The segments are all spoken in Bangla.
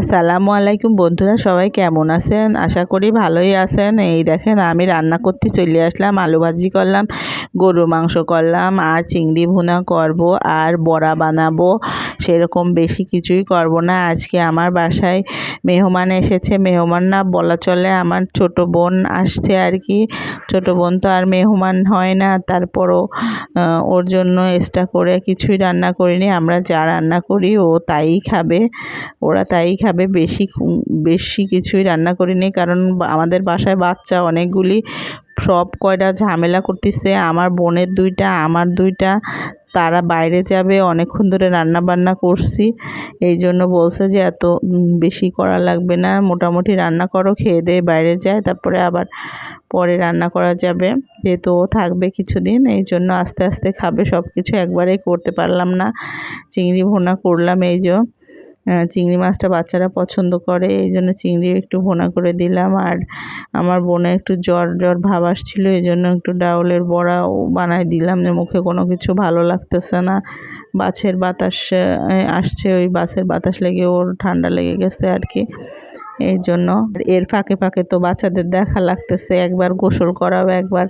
আসসালামু আলাইকুম বন্ধুরা, সবাই কেমন আছেন? আশা করি ভালোই আছেন। এই দেখেন, আমি রান্না করতে চলে আসলাম, আলু ভাজি করলাম, গরুর মাংস করলাম, আর চিংড়ি ভুনা করব, আর বড়া বানাবো। সেরকম বেশি কিছুই করব না। আজকে আমার বাসায় মেহমান এসেছে। মেহমান না বলা চলে আমার ছোট বোন আসছে আর কি। ছোট বোন তো আর মেহমান হয় না। তারপরও ওর জন্য এক্সট্রা করে কিছুই রান্না করিনি। আমরা যা রান্না করি ও তাই খাবে। ওরা তাই খাবে। বেশি বেশি কিছুই রান্না করিনি। কারণ আমাদের বাসায় বাচ্চা অনেকগুলি। সব কয়টা ঝামেলা করতেছে। আমার বোনের দুইটা, আমার দুইটা। তারা বাইরে যাবে অনেকক্ষণ ধরে রান্না বান্না করছি। এই জন্য বলছে যে এত বেশি করা লাগবে না মোটামুটি রান্না করো খেয়ে দিয়ে বাইরে যায় তারপরে আবার পরে রান্না করা যাবে। যেহেতু ও থাকবে কিছুদিন এই জন্য আস্তে আস্তে খাবে সব কিছু একবারেই করতে পারলাম না। চিংড়ি ভোনা করলাম এই যে আহ, চিংড়ি মাছটা বাচ্চারা পছন্দ করে, এই জন্য চিংড়ি একটু ভোনা করে দিলাম। আর আমার বোনের একটু জ্বর জ্বর ভাব আসছিল, এই জন্য একটু ডাউলের বড়াও বানাই দিলাম যে মুখে কোনো কিছু ভালো লাগতেছে না। বাছের বাতাস আসছে, ওই বাসের বাতাস লেগে ওর ঠান্ডা লেগে গেছে আর কি। এই জন্য এর ফাঁকে ফাঁকে তো বাচ্চাদের দেখা লাগতেছে, একবার গোসল করাও, একবার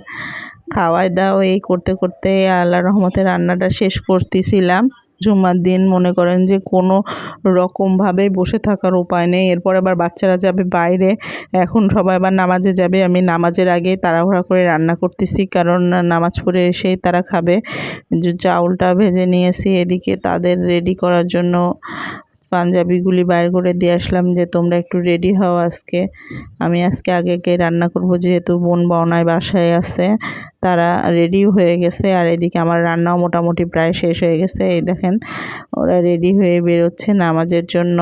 খাওয়াই দাও এই করতে করতে আল্লাহ রহমতে রান্নাটা শেষ করতেছিলাম। জুম্মার দিন মনে করেন যে কোনো রকমভাবে বসে থাকার উপায় নেই। এরপর আবার বাচ্চারা যাবে বাইরে। এখন সবাই আবার নামাজে যাবে। আমি নামাজের আগে তাড়াহুড়া করে রান্না করতেছি, কারণ নামাজ পড়ে এসেই তারা খাবে। চাউলটা ভেজে নিয়েছি, এদিকে তাদের রেডি করার জন্য পাঞ্জাবিগুলি বাইর করে দিয়ে আসলাম যে তোমরা একটু রেডি হও আজকে। আমি আজকে আগে আগে রান্না করব যেহেতু বোন বওনায় বাসায় আছে, তারা রেডি হয়ে গেছে আর এদিকে আমার রান্নাও মোটামুটি প্রায় শেষ হয়ে গেছে। এই দেখেন, ওরা রেডি হয়ে বেরোচ্ছে নামাজের জন্য।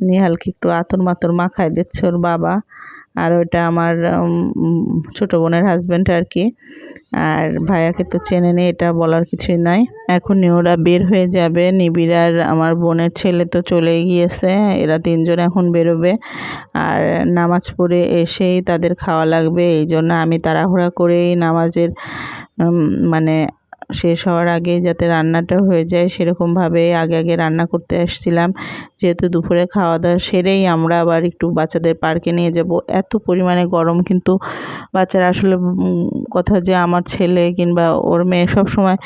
নিহালকে একটু আতর মাতর মাখায় দিচ্ছে ওর বাবা। আর ওটা আমার ছোট বোনের হাজব্যান্ড আর কি আর ভাইয়াকে তো চেনে নেই এটা বলার কিছুই নাই। এখনই ওরা বের হয়ে যাবে। নিবিড় আর আমার বোনের ছেলে তো চলেই গিয়েছে। এরা তিনজন এখন বেরোবে। আর নামাজ পড়ে এসেই তাদের খাওয়া লাগবে। এই জন্য আমি তাড়াহুড়া করেই নামাজের মানে শেষ হওয়ার আগে যাতে রান্নাটা হয়ে যায় সেরকমভাবে আগে আগে রান্না করতে আসছিলাম। যেহেতু দুপুরে খাওয়া দাওয়া সেরেই আমরা আবার একটু বাচ্চাদের পার্কে নিয়ে যাব। এত পরিমাণে গরম কিন্তু বাচ্চারা আসলে কথা যে আমার ছেলে কিংবা ওর মেয়ে সব সময়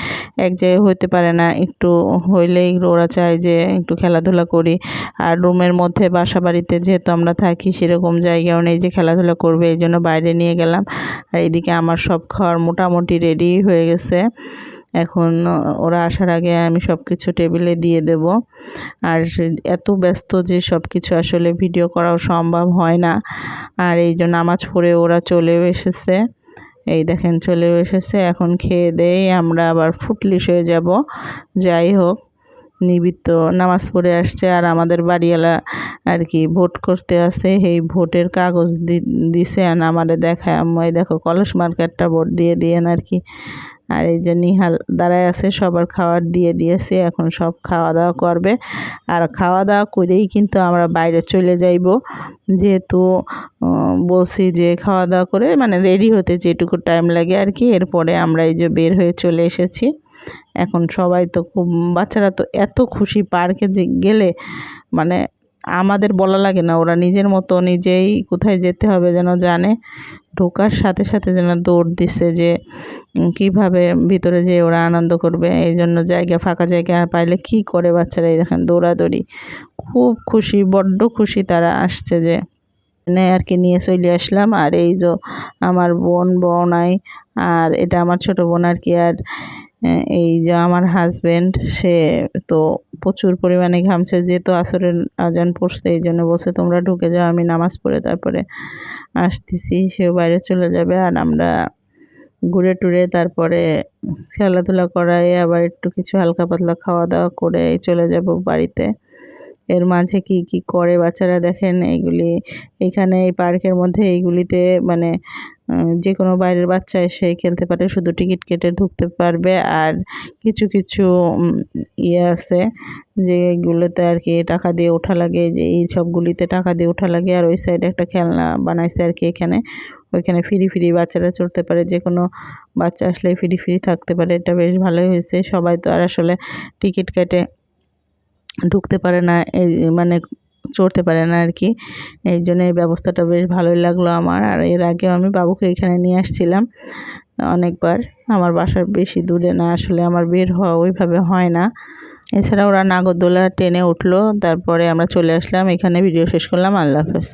এক জায়গায় হইতে পারে না। একটু হইলেই ওরা চায় যে একটু খেলাধুলা করি। আর রুমের মধ্যে বাসা বাড়িতে যেহেতু আমরা থাকি সেরকম জায়গাও নেই যে খেলাধুলা করবে, এই জন্য বাইরে নিয়ে গেলাম। আর এদিকে আমার সব খাওয়ার মোটামুটি রেডি হয়ে গেছে। এখন ওরা আসার আগে আমি সব কিছু টেবিলে দিয়ে দেব। আর এত ব্যস্ত যে সব কিছু আসলে ভিডিও করাও সম্ভব হয় না। আর এই জন্য নামাজ পড়ে ওরা চলেও এসেছে। এই দেখেন, চলেও এসেছে। এখন খেয়ে দেয়ে আমরা আবার ফুটলিশ হয়ে যাব। যাই হোক নিবিত নামাজ পড়ে আসছে। আর আমাদের বাড়িওয়ালা আর কি ভোট করতে আসে। এই ভোটের কাগজ দিছে আর আমারে দেখায়, আম্মু দেখো, কলস মার্কেটটা ভোট দিয়ে দিয়েন আর কি। আর এই যে নিহাল দাঁড়ায় আছে, সবার খাবার দিয়ে দিয়েছে, এখন সব খাওয়া দাওয়া করবে। আর খাওয়া দাওয়া করেই কিন্তু আমরা বাইরে চলে যাইব। যেহেতু বলছি যে খাওয়া দাওয়া করে মানে রেডি হতে যেটুকু টাইম লাগে আর কি, এরপরে আমরা এই যে বের হয়ে চলে এসেছি। এখন সবাই তো খুব, বাচ্চারা তো এত খুশি পার্কে যে গেলে মানে আমাদের বলা লাগে না, ওরা নিজের মতো নিজেই কোথায় যেতে হবে যেন জানে। ঢোকার সাথে সাথে যেন দৌড় দিছে যে কীভাবে ভিতরে যে ওরা আনন্দ করবে, এই জন্য জায়গা, ফাঁকা জায়গা পাইলে কি করে বাচ্চারা এই দেখেন দৌড়াদৌড়ি। খুব খুশি, বড্ড খুশি তারা আসছে যে নেয় আর কি, নিয়ে চলে আসলাম। আর এই যে আমার বোন, বোনাই আর এটা আমার ছোট বোন আর কি, আর এই যে আমার হাজব্যান্ড সে তো প্রচুর পরিমাণে ঘামছে, যেহেতু আসরের আজান পড়ছে, এই জন্য বসে তোমরা ঢুকে যাও, আমি নামাজ পড়ে তারপরে আসতেছি, সেও বাইরে চলে যাবে। আর আমরা ঘুরে টুরে তারপরে খেলাধুলা করাই আবার একটু কিছু হালকা পাতলা খাওয়া দাওয়া করে চলে যাব বাড়িতে। এর মাঝে কি কি করে বাচ্চারা দেখেন এইগুলি? এখানে এই পার্কের মধ্যে এইগুলিতে মানে যে কোনো বাইরের বাচ্চা এসে খেলতে পারে, শুধু টিকিট কেটে ঢুকতে পারবে। আর কিছু কিছু ইয়ে আছে যে এগুলোতে আর কি টাকা দিয়ে ওঠা লাগে, যে এই সবগুলিতে টাকা দিয়ে ওঠা লাগে। আর ওই সাইডে একটা খেলনা বানাইছে আর কি এখানে। ওইখানে ফ্রি ফ্রি বাচ্চারা চড়তে পারে যে কোনো বাচ্চা আসলে ফ্রি ফ্রি থাকতে পারে। এটা বেশ ভালোই হয়েছে। সবাই তো আর আসলে টিকিট কেটে ঢুকতে পারে না, এই মানে চড়তে পারে না আর কি। এই জন্য এই ব্যবস্থাটা বেশ ভালোই লাগল আমার। আর এর আগেও আমি বাবুকে এখানে নিয়ে আসছিলাম অনেকবার। আমার বাসার বেশি দূরে না, আসলে আমার বের হওয়া ওইভাবে হয় না। এছাড়া ওরা নাগরদোলা ট্রেনে উঠল, তারপরে আমরা চলে আসলাম। এখানে ভিডিও শেষ করলাম। আল্লাহ হাফেজ।